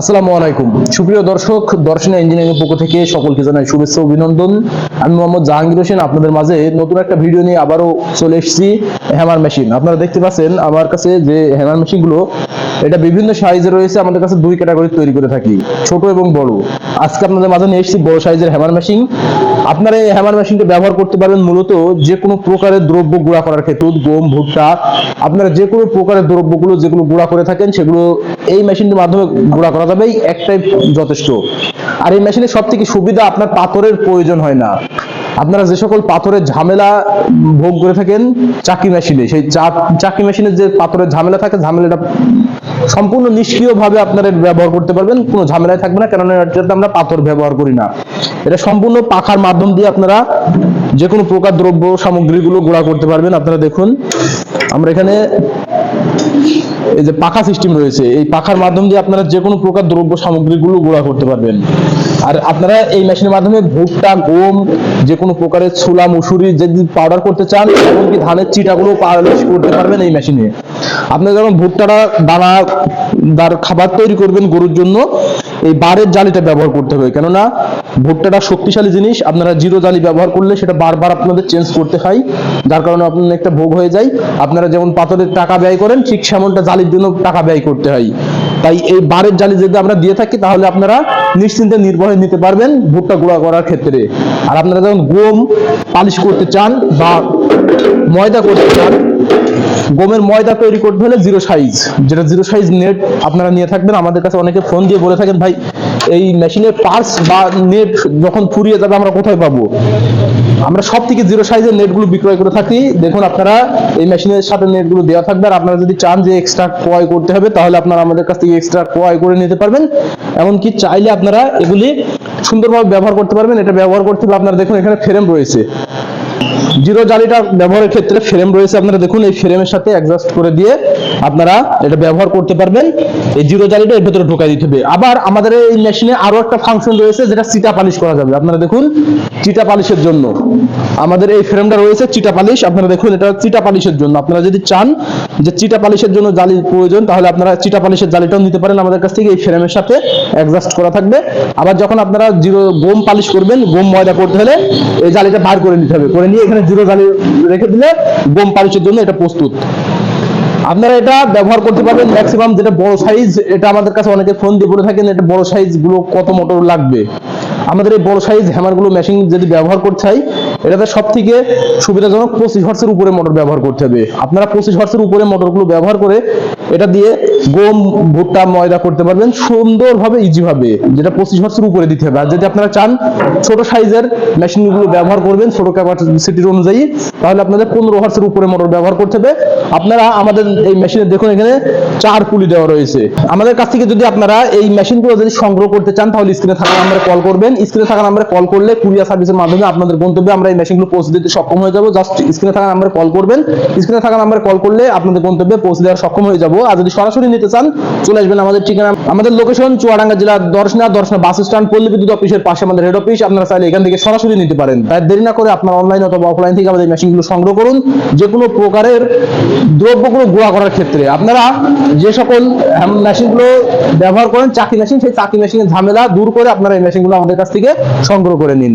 আসসালামু আলাইকুম। সুপ্রিয় দর্শক, দর্শনা ইঞ্জিনিয়ারিং পক্ষ থেকে সকলকে জানাই শুভেচ্ছা, অভিনন্দন। আমি মোহাম্মদ জাহাঙ্গীর হোসেন, আপনাদের মাঝে নতুন একটা ভিডিও নিয়ে আবারও চলে এসেছি, হ্যামার মেশিন। আপনারা দেখতে পাচ্ছেন আমার কাছে যে হ্যামার মেশিনগুলো, এটা বিভিন্ন সাইজে রয়েছে, আমাদের কাছে দুই ক্যাটাগরি তৈরি করে থাকি, ছোট এবং বড়। আজকে আপনাদের মাঝে নিয়ে এসেছি বড় সাইজের হ্যামার মেশিন। আপনারা এই হ্যামার মেশিনটা ব্যবহার করতে পারবেন মূলত যে কোনো প্রকারের দ্রব্য গুঁড়া করার ক্ষেত্রে গম, ভুট্টা, আপনারা যে কোনো প্রকারের দ্রব্যগুলো যেগুলো গুঁড়া করে থাকেন সেগুলো এই মেশিনের মাধ্যমে গুঁড়া করা যাবে, এই একটাই যথেষ্ট। আর এই মেশিনের সব থেকে সুবিধা, আপনার পাথরের প্রয়োজন হয় না। আপনারা যে সকল পাথরের ঝামেলা ভোগ করে থাকেন চাকি মেশিনে সেই চাকি মেশিনের যে পাথরের ঝামেলা থাকে, ঝামেলাটা সম্পূর্ণ নিষ্ক্রিয়ভাবে আপনারা ব্যবহার করতে পারবেন, কোনো ঝামেলায় থাকবে না, কেননা এটাতে আমরা পাথর ব্যবহার করি না। এটা সম্পূর্ণ পাখার মাধ্যম দিয়ে আপনারা যে কোনো প্রকার দ্রব্য সামগ্রীগুলো গুঁড়া করতে পারবেন। আপনারা দেখুন, আমরা এখানে এই যে পাখা সিস্টেম রয়েছে, এই পাখার মাধ্যম দিয়ে আপনারা যে কোনো প্রকার দ্রব্য সামগ্রীগুলো গুঁড়া করতে পারবেন। আর আপনারা এই মেশিনের মাধ্যমে ভুট্টা, গম যে কোনো প্রকারের ছোলা, মুসুরি, যদি পাউডার করতে চান, এমনকি ধানের চিটাগুলো পালিশ করতে পারবেন এই মেশিনে আপনারা যখন ভুট্টাটা দানা, দার খাবার তৈরি করবেন গরুর জন্য, এই বারের জালিটা ব্যবহার করতে হবে। কেননা ভুট্টাটা শক্তিশালী জিনিস, আপনারা জিরো জালি ব্যবহার করলে সেটা বারবার আপনাদের চেঞ্জ করতে হয়। যার কারণে আপনার একটা ভোগ হয়ে যায়। আপনারা যেমন পাথরের টাকা ব্যয় করেন, ঠিক সেমনটা জালির জন্য টাকা ব্যয় করতে হয়। তাই এই বারের জালি যদি আমরা দিয়ে থাকি, তাহলে আপনারা নিশ্চিন্তে নির্ভয়ে নিতে পারবেন ভুট্টা গুঁড়া করার ক্ষেত্রে। আর আপনারা যখন গম পালিশ করতে চান বা ময়দা করতে চান গমের ময়দা তৈরি করতে হলে জিরো সাইজ যেটা জিরো সাইজ নেট আপনারা নিয়ে থাকবেন। আমাদের কাছে অনেকে ফোন দিয়ে বলে থাকেন, ভাই, এই মেশিনের পার্স বা নেট যখন ফুরিয়ে যাবে, আমরা কোথায় পাবো? আমরা সব থেকে জিরো সাইজের নেটগুলো বিক্রয় করে থাকি। দেখুন আপনারা, এই মেশিনের সাথে নেটগুলো দেওয়া থাকবে। আর আপনারা যদি চান যে এক্সট্রা ক্রয় করতে হবে, তাহলে আপনারা আমাদের কাছ থেকে এক্সট্রা ক্রয় করে নিতে পারবেন। এমনকি চাইলে আপনারা এগুলি সুন্দরভাবে ব্যবহার করতে পারবেন। এটা ব্যবহার করতে হলে আপনারা দেখুন, এখানে ফ্রেম রয়েছে। জিরো জালিটা ব্যবহারের ক্ষেত্রে ফ্রেম রয়েছে, আপনারা দেখুন, এই ফ্রেমের সাথে অ্যাডজাস্ট করে দিয়ে আপনারা এটা ব্যবহার করতে পারবেন। এই জিরো জালিটা এর ভেতরে ঢোকাই দিতে হবে। আবার আমাদের এই মেশিনে আরও একটা ফাংশন রয়েছে, যেটা চিটা পালিশ করা যাবে। আপনারা দেখুন, চিটা পালিশের জন্য। আমাদের এই ফ্রেমটা রয়েছে চিটা পালিশ। আপনারা দেখুন, এটা চিটা পালিশের জন্য। আপনারা যদি চান যে চিটা পালিশের জন্য জালির প্রয়োজন, তাহলে আপনারা চিটা পালিশের জালিটাও নিতে পারেন। আমাদের কাছ থেকে এই ফ্রেমের সাথে অ্যাডজাস্ট করা থাকবে। আবার যখন আপনারা জিরো গোম পালিশ করবেন গোম ময়দা করতে হলে এই জালিটা বার করে নিতে হবে। করে নিয়ে এখানে জিরো জালি রেখে দিলে গম পালিশের জন্য এটা প্রস্তুত। আপনারা এটা ব্যবহার করতে পারবেন ম্যাক্সিমাম যেটা বড় সাইজ এটা আমাদের কাছে অনেকে ফোন দিয়ে বলে থাকেন, এটা বড় সাইজগুলো কত মোটর লাগবে? আমাদের এই বড় সাইজ হ্যামারগুলো মেশিন যদি ব্যবহার করতে চাই, এটাতে সব থেকে সুবিধাজনক পঁচিশ হর্সের উপরে মোটর ব্যবহার করতে হবে। আপনারা পঁচিশ হর্সের উপরে মোটরগুলো ব্যবহার করে এটা দিয়ে গম, ভুট্টা, ময়দা করতে পারবেন সুন্দরভাবে ইজি ভাবে যেটা পঁচিশ হর্সের উপরে দিতে হবে। আর যদি আপনারা চান ছোট সাইজের মেশিনগুলো ব্যবহার করবেন, ছোট ক্যাপাসিটির অনুযায়ী, তাহলে আপনাদের পনেরো হর্সের উপরে মোটর ব্যবহার করতে হবে। আপনারা আমাদের এই মেশিনে দেখুন, এখানে চার পুলি দেওয়া রয়েছে। আমাদের কাছ থেকে যদি আপনারা এই মেশিনগুলো যদি সংগ্রহ করতে চান, তাহলে স্ক্রিনে থাকা নাম্বারে কল করবেন। স্ক্রিনে থাকা নাম্বারে কল করলে কুরিয়ার সার্ভিসের মাধ্যমে আপনাদের গন্তব্যে আমরা এই মেশিনগুলো পৌঁছে দিতে সক্ষম হয়ে যাব। জাস্ট স্ক্রিনে থাকা নাম্বারে কল করবেন। স্ক্রিনে থাকা নাম্বারে কল করলে আপনাদের গন্তব্যে পৌঁছে দেওয়ার সক্ষম হয়ে যাব। আর যদি সরাসরি নিতে চান, চলে আসবেন আমাদের ঠিকানা। আমাদের লোকেশন চুয়াডাঙ্গা জেলা দর্শনা দর্শনা বাস স্ট্যান্ড পল্লী বিদ্যুৎ অফিসের পাশে আমাদের হেড অফিস আপনারা চাইলে এখান থেকে সরাসরি নিতে পারেন। তাই দেরি না করে আপনার অনলাইন অথবা অফলাইন থেকে আমাদের মেশিনগুলো সংগ্রহ করুন। যে কোনো প্রকারের দ্রব্যগুলো গুঁড়া করার ক্ষেত্রে। আপনারা যে সকল মেশিনগুলো ব্যবহার করেন, চাকরি মেশিন সেই চাকরি মেশিনের ঝামেলা দূর করে আপনারা এই মেশিনগুলো আমাদের কাছ থেকে সংগ্রহ করে নিন।